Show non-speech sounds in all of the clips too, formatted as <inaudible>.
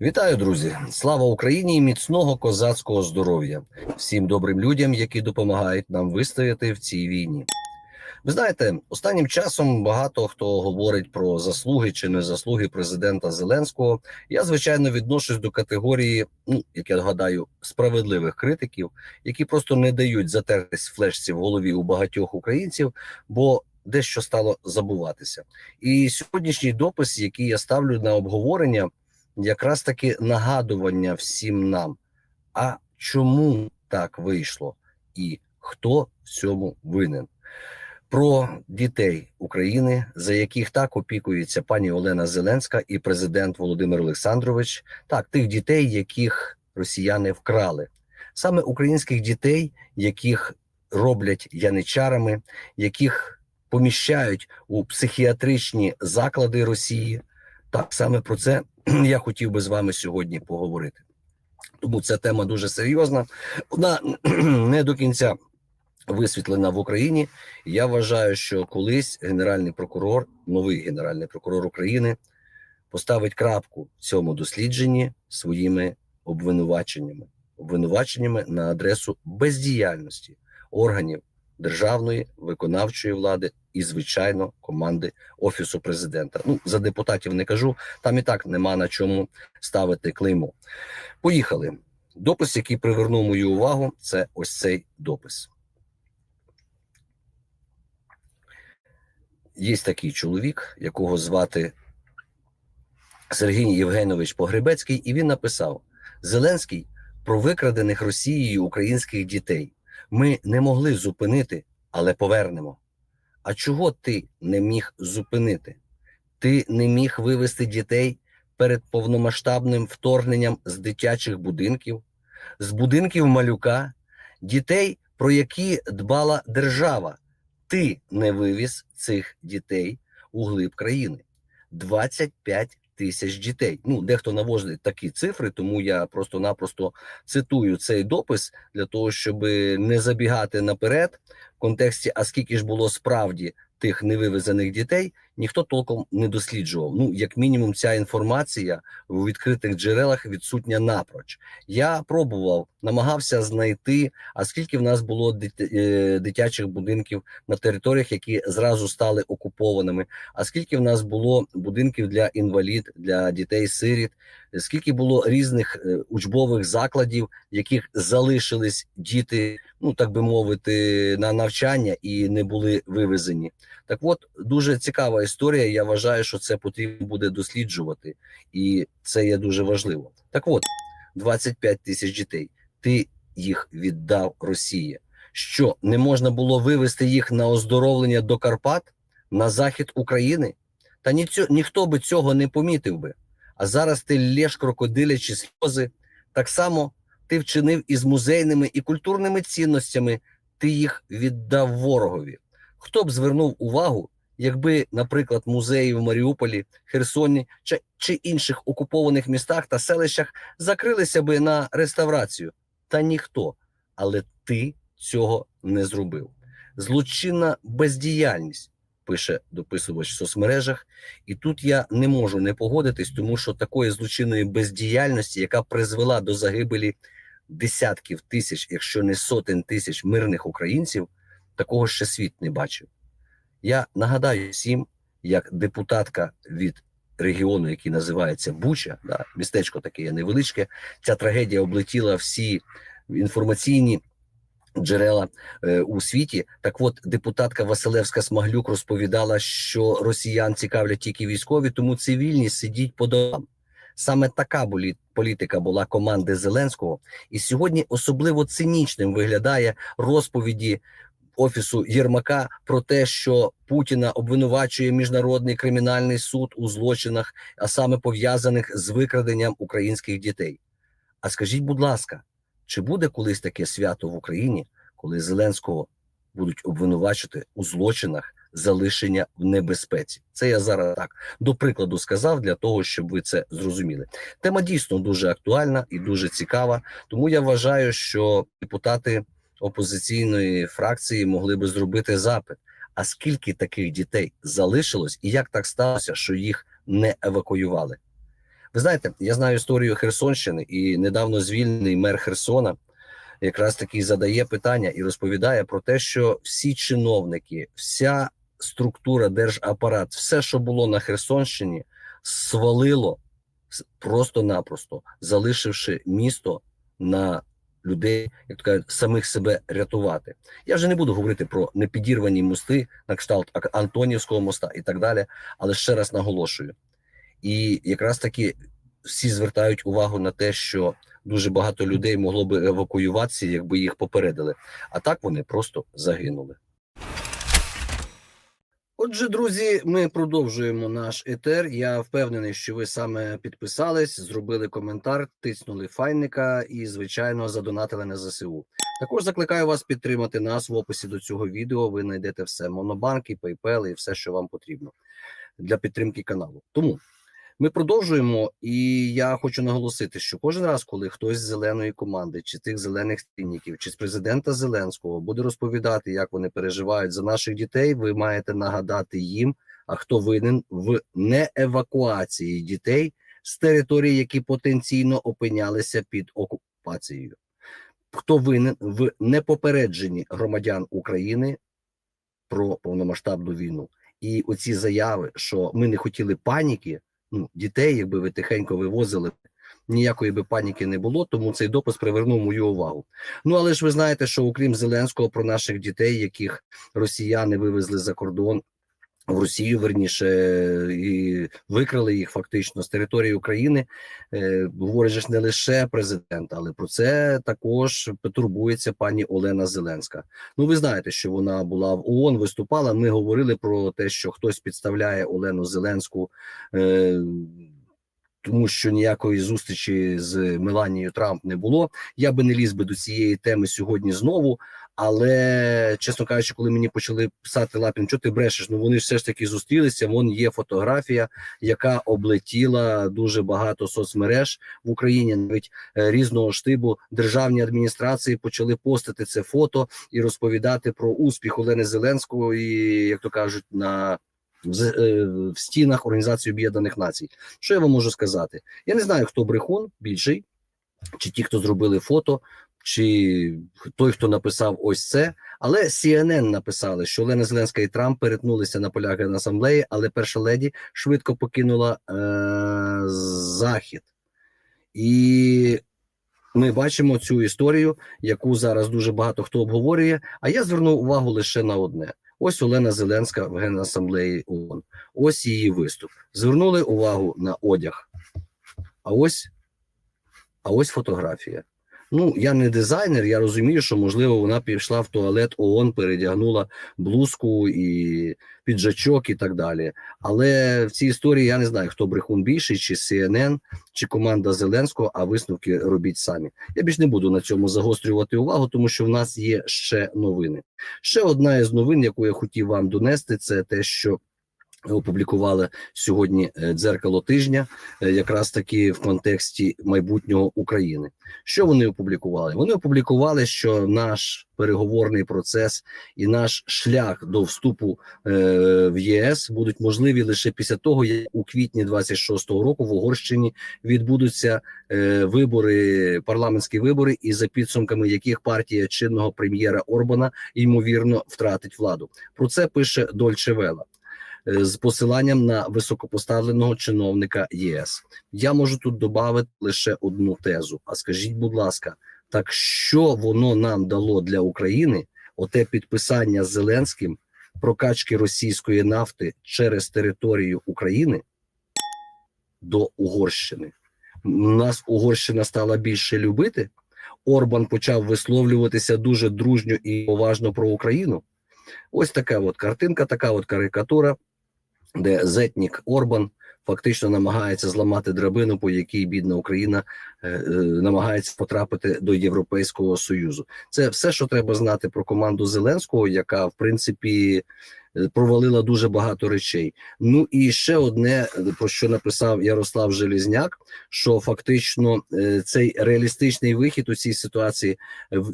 Вітаю, друзі! Слава Україні і міцного козацького здоров'я всім добрим людям, які допомагають нам вистояти в цій війні. Ви знаєте, останнім часом багато хто говорить про заслуги чи не заслуги президента Зеленського. Я звичайно відношусь до категорії, ну як я гадаю, справедливих критиків, які просто не дають затертись флешці в голові у багатьох українців, бо дещо стало забуватися. І сьогоднішній допис, який я ставлю на обговорення якраз таки нагадування всім нам, а чому так вийшло, і хто в цьому винен. Про дітей України, за яких так опікується пані Олена Зеленська і президент Володимир Олександрович, так тих дітей, яких росіяни вкрали, саме українських дітей, яких роблять яничарами, яких поміщають у психіатричні заклади Росії. Так саме про це <clears throat> я хотів би з вами сьогодні поговорити. Тому ця тема дуже серйозна. Вона <clears throat> не до кінця висвітлена в Україні. Я вважаю, що колись генеральний прокурор, новий генеральний прокурор України, поставить крапку в цьому дослідженні своїми обвинуваченнями, обвинуваченнями на адресу бездіяльності органів державної виконавчої влади і, звичайно, команди офісу президента. Ну за депутатів не кажу. Там і так нема на чому ставити клеймо. Поїхали. Допис, який привернув мою увагу, це ось цей допис. Є такий чоловік, якого звати Сергій Євгенович Погребецький, і він написав: Зеленський про викрадених Росією українських дітей. Ми не могли зупинити, але повернемо. А чого ти не міг зупинити? Ти не міг вивести дітей перед повномасштабним вторгненням з дитячих будинків, з будинків малюка, дітей, про які дбала держава. Ти не вивіз цих дітей у глиб країни. 25 тисяч дітей. Ну, дехто наводить такі цифри, тому я просто-напросто цитую цей допис для того, щоб не забігати наперед контексті, а скільки ж було справді тих невивезених дітей, ніхто толком не досліджував. Ну, як мінімум, ця інформація у відкритих джерелах відсутня напроч. Я пробував, намагався знайти, а скільки в нас було е, дитячих будинків на територіях, які зразу стали окупованими. А скільки в нас було будинків для інвалід, для дітей-сиріт, скільки було різних е, учбових закладів, в яких залишились діти, ну так би мовити, на навчання і не були вивезені. Так, от дуже цікава історія. Я вважаю, що це потрібно буде досліджувати, і це є дуже важливо. Так, от 25 тисяч дітей. Ти їх віддав Росії. Що не можна було вивезти їх на оздоровлення до Карпат на захід України? Та ні, ніхто би цього не помітив би. А зараз ти лєш крокодилячі сльози. Так само ти вчинив із музейними і культурними цінностями, ти їх віддав ворогові. Хто б звернув увагу, якби, наприклад, музеї в Маріуполі, Херсоні чи, чи інших окупованих містах та селищах закрилися би на реставрацію? Та ніхто. Але ти цього не зробив. Злочинна бездіяльність пише дописувач в соцмережах, і тут я не можу не погодитись, тому що такої злочинної бездіяльності, яка призвела до загибелі десятків тисяч, якщо не сотень тисяч мирних українців, такого ще світ не бачив. Я нагадаю всім, як депутатка від регіону, який називається Буча, да, містечко таке невеличке. Ця трагедія облетіла всі інформаційні джерела е, у світі. Так, от депутатка Василевська Смаглюк розповідала, що росіян цікавлять тільки військові, тому цивільні сидіть по домам. Саме така політика була команди Зеленського, і сьогодні особливо цинічним виглядає розповіді офісу Єрмака про те, що Путіна обвинувачує міжнародний кримінальний суд у злочинах, а саме пов'язаних з викраденням українських дітей. А скажіть, будь ласка, чи буде колись таке свято в Україні, коли Зеленського будуть обвинувачити у злочинах залишення в небезпеці? Це я зараз так до прикладу сказав для того, щоб ви це зрозуміли. Тема дійсно дуже актуальна і дуже цікава. Тому я вважаю, що депутати опозиційної фракції могли би зробити запит. А скільки таких дітей залишилось, і як так сталося, що їх не евакуювали? Ви знаєте, я знаю історію Херсонщини, і недавно звільнений мер Херсона якраз таки задає питання і розповідає про те, що всі чиновники, вся структура, держапарат, все, що було на Херсонщині, свалило просто-напросто, залишивши місто на людей, як то кажуть, самих себе рятувати. Я вже не буду говорити про непідірвані мости на кшталт Антонівського моста і так далі, але ще раз наголошую. І якраз таки всі звертають увагу на те, що дуже багато людей могло би евакуюватися, якби їх попередили. А так вони просто загинули. Отже, друзі, ми продовжуємо наш етер. Я впевнений, що ви саме підписались, зробили коментар, тиснули файника і, звичайно, задонатили на ЗСУ. Також закликаю вас підтримати нас в описі до цього відео. Ви знайдете все: монобанки, PayPal і все, що вам потрібно для підтримки каналу. Тому ми продовжуємо, і я хочу наголосити, що кожен раз, коли хтось з зеленої команди, чи тих зелених стільників, чи з президента Зеленського буде розповідати, як вони переживають за наших дітей, ви маєте нагадати їм, а хто винен в неевакуації дітей з територій, які потенційно опинялися під окупацією. Хто винен в непопередженні громадян України про повномасштабну війну? І оці заяви, що ми не хотіли паніки, ну, дітей, якби ви тихенько вивозили, ніякої би паніки не було, тому цей допис привернув мою увагу. Ну але ж ви знаєте, що окрім Зеленського про наших дітей, яких росіяни вивезли за кордон. В Росію верніше і викрали їх фактично з території України. Е, говорить ж не лише президент, але про це також турбується пані Олена Зеленська. Ну, ви знаєте, що вона була в ООН, виступала. Ми говорили про те, що хтось підставляє Олену Зеленську, е, тому що ніякої зустрічі з Меланією Трамп не було. Я би не ліз би до цієї теми сьогодні знову. Але чесно кажучи, коли мені почали писати Лапін, що ти брешеш? Ну вони все ж таки зустрілися. Вон є фотографія, яка облетіла дуже багато соцмереж в Україні. Навіть е, різного штибу державні адміністрації почали постити це фото і розповідати про успіх Олени Зеленського, і як то кажуть, на е, в стінах Організації Об'єднаних Націй. Що я вам можу сказати? Я не знаю, хто брехун більший, чи ті, хто зробили фото, чи той, хто написав ось це. Але CNN написали, що Олена Зеленська і Трамп перетнулися на полях Генасамблеї, але перша леді швидко покинула е- захід. І ми бачимо цю історію, яку зараз дуже багато хто обговорює. А я звернув увагу лише на одне: ось Олена Зеленська в Генасамблеї ООН. Ось її виступ. Звернули увагу на одяг. А ось, а ось фотографія. Ну, я не дизайнер, я розумію, що можливо вона пішла в туалет ООН, передягнула блузку і піджачок і так далі. Але в цій історії я не знаю, хто брехун більший, чи CNN, чи команда Зеленського, а висновки робіть самі. Я більш не буду на цьому загострювати увагу, тому що в нас є ще новини. Ще одна із новин, яку я хотів вам донести, це те, що опублікували сьогодні е, дзеркало тижня, е, якраз таки в контексті майбутнього України. Що вони опублікували? Вони опублікували, що наш переговорний процес і наш шлях до вступу е, в ЄС будуть можливі лише після того, як у квітні 26-го року в Угорщині відбудуться вибори, парламентські вибори, і за підсумками яких партія чинного прем'єра Орбана ймовірно втратить владу. Про це пише Дольче Вела з посиланням на високопоставленого чиновника ЄС. Я можу тут додати лише одну тезу. А скажіть, будь ласка, так що воно нам дало для України? Оте підписання з Зеленським прокачки російської нафти через територію України до Угорщини. Нас Угорщина стала більше любити. Орбан почав висловлюватися дуже дружньо і поважно про Україну. Ось така от картинка, така от карикатура, де зетнік Орбан фактично намагається зламати драбину, по якій бідна Україна е, е, намагається потрапити до Європейського союзу. Це все, що треба знати про команду Зеленського, яка в принципі е, провалила дуже багато речей. Ну і ще одне про що написав Ярослав Желізняк: що фактично е, цей реалістичний вихід у цій ситуації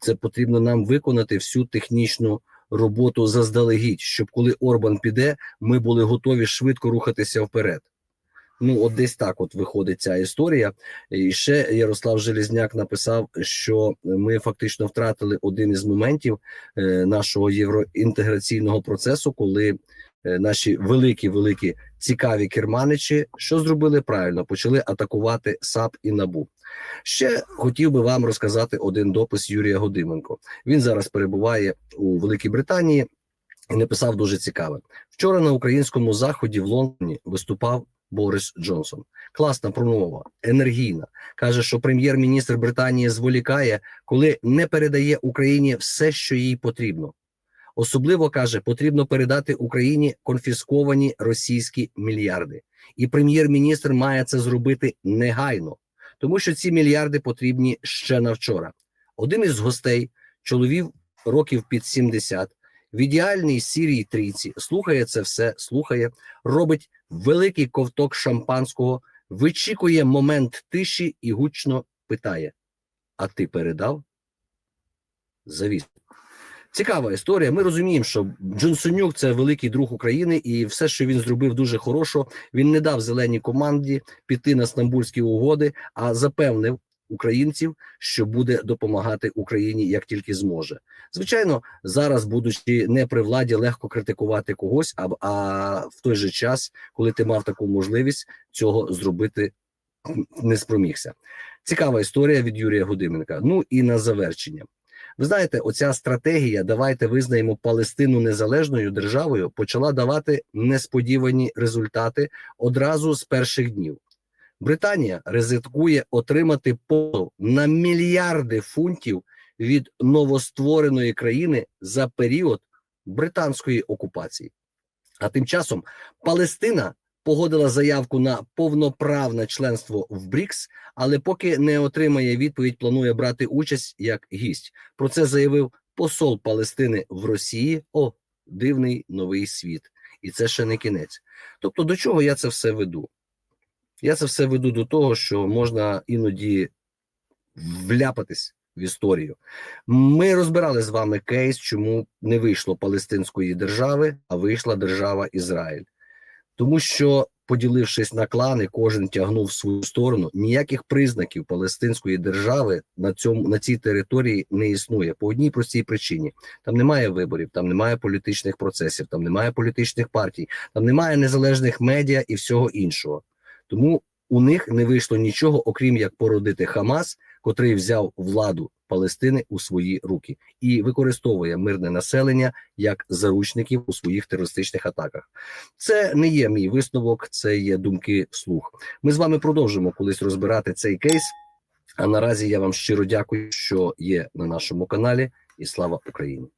це потрібно нам виконати всю технічну роботу заздалегідь, щоб коли Орбан піде, ми були готові швидко рухатися вперед. Ну, от десь так от виходить ця історія. І ще Ярослав Желізняк написав, що ми фактично втратили один із моментів е, нашого євроінтеграційного процесу, коли наші великі, великі цікаві керманичі, що зробили правильно, почали атакувати САП і НАБУ. Ще хотів би вам розказати один допис Юрія Годименко. Він зараз перебуває у Великій Британії і написав дуже цікаве. Вчора на українському заході в Лондоні виступав Борис Джонсон. Класна промова, енергійна. Каже, що прем'єр-міністр Британії зволікає, коли не передає Україні все, що їй потрібно. Особливо каже, потрібно передати Україні конфісковані російські мільярди, і прем'єр-міністр має це зробити негайно, тому що ці мільярди потрібні ще на вчора. Один із гостей, чоловік років під 70, в ідеальній сірій трійці, слухає це все, слухає, робить великий ковток шампанського, вичікує момент тиші і гучно питає: А ти передав? Завіс. Цікава історія. Ми розуміємо, що Джонсонюк це великий друг України, і все, що він зробив дуже хорошо. Він не дав зеленій команді піти на стамбульські угоди, а запевнив українців, що буде допомагати Україні як тільки зможе. Звичайно, зараз, будучи не при владі, легко критикувати когось, а, а в той же час, коли ти мав таку можливість цього зробити, не спромігся. Цікава історія від Юрія Гудименка. Ну і на завершення. Ви знаєте, оця стратегія давайте визнаємо Палестину незалежною державою почала давати несподівані результати одразу з перших днів. Британія ризикує отримати позов на мільярди фунтів від новоствореної країни за період британської окупації. А тим часом Палестина погодила заявку на повноправне членство в БРІКС, але поки не отримає відповідь, планує брати участь як гість. Про це заявив посол Палестини в Росії. О, дивний новий світ, і це ще не кінець. Тобто, до чого я це все веду? Я це все веду до того, що можна іноді вляпатись в історію. Ми розбирали з вами кейс, чому не вийшло Палестинської держави, а вийшла держава Ізраїль. Тому що, поділившись на клани, кожен тягнув в свою сторону. Ніяких признаків Палестинської держави на цьому на цій території не існує по одній простій причині: там немає виборів, там немає політичних процесів, там немає політичних партій, там немає незалежних медіа і всього іншого. Тому у них не вийшло нічого, окрім як породити Хамас, котрий взяв владу Палестини у свої руки і використовує мирне населення як заручників у своїх терористичних атаках. Це не є мій висновок, це є думки слух. Ми з вами продовжимо колись розбирати цей кейс. А наразі я вам щиро дякую, що є на нашому каналі, і слава Україні.